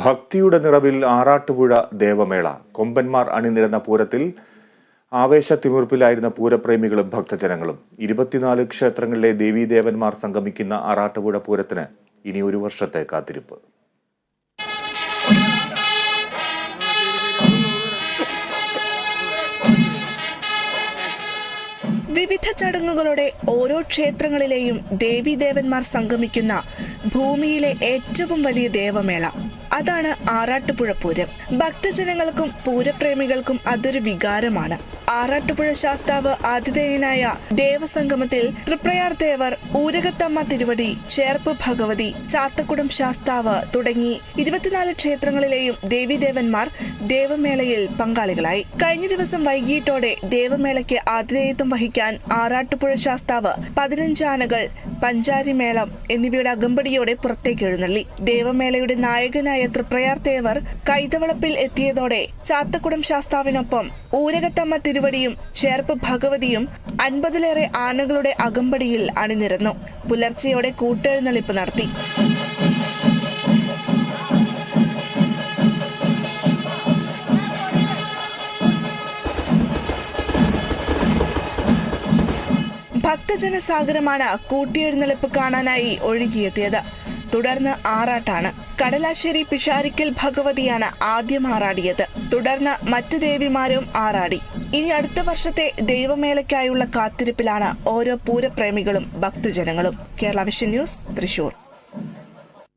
ഭക്തിയുടെ നിറവിൽ ആറാട്ടുപുഴ ദേവമേള. കൊമ്പന്മാർ അണിനിരന്ന പൂരത്തിൽ ആവേശത്തിമിർപ്പിലായിരുന്ന പൂരപ്രേമികളും ഭക്തജനങ്ങളും. ഇരുപത്തിനാല് ക്ഷേത്രങ്ങളിലെ ദേവീദേവന്മാർ സംഗമിക്കുന്ന ആറാട്ടുപുഴ പൂരത്തിന് ഇനി ഒരു വർഷത്തെ കാത്തിരിപ്പ്. വിവിധ ചടങ്ങുകളോടെ ഓരോ ക്ഷേത്രങ്ങളിലെയും ദേവീദേവന്മാർ സംഗമിക്കുന്ന ഭൂമിയിലെ ഏറ്റവും വലിയ ദേവമേള. അതാണ് ആറാട്ടുപുഴ പൂരം. ഭക്തജനങ്ങൾക്കും പൂരപ്രേമികൾക്കും അതൊരു വികാരമാണ്. ആറാട്ടുപുഴ ശാസ്താവ് ആതിഥേയനായ ദേവസംഗമത്തിൽ തൃപ്രയാർ ദേവർ ഊരകത്തമ്മ തിരുവടി ചേർപ്പ് ഭഗവതി ചാത്തക്കുടം ശാസ്താവ് തുടങ്ങി ഇരുപത്തിനാല് ക്ഷേത്രങ്ങളിലെയും ദേവീദേവന്മാർ ദേവമേളയിൽ പങ്കാളികളായി. കഴിഞ്ഞ ദിവസം വൈകിട്ടോടെ ദേവമേളയ്ക്ക് ആതിഥേയത്വം വഹിക്കാൻ ആറാട്ടുപുഴ ശാസ്താവ് പതിനഞ്ച് ആനകൾ പഞ്ചാരിമേളം എന്നിവയുടെ അകമ്പടിയോടെ പുറത്തേക്ക് എഴുന്നള്ളി. ദേവമേളയുടെ നായകനായ തൃപ്രയാർ തേവർ കൈതവളപ്പിൽ എത്തിയതോടെ ചാത്തക്കുടം ശാസ്താവിനൊപ്പം ഊരകത്തമ്മ തിരുവടിയും ചേർപ്പ് ഭഗവതിയും അൻപതിലേറെ ആനകളുടെ അകമ്പടിയിൽ അണിനിരന്നു. പുലർച്ചെയോടെ കൂട്ടെഴുന്നള്ളിപ്പ് നടത്തി. ഭക്തജനസാഗരമാണ് കൂട്ടിയെഴുന്നള്ളിപ്പ് കാണാനായി ഒഴുകിയെത്തിയത്. തുടർന്ന് ആറാട്ടാണ്. കടലാശ്ശേരി പിഷാരിക്കൽ ഭഗവതിയാണ് ആദ്യം ആറാടിയത്. തുടർന്ന് മറ്റു ദേവിമാരും ആറാടി. ഇനി അടുത്ത വർഷത്തെ ദൈവമേളയ്ക്കായുള്ള കാത്തിരിപ്പിലാണ് ഓരോ പൂരപ്രേമികളും ഭക്തജനങ്ങളും. Kerala vision news Thrissur.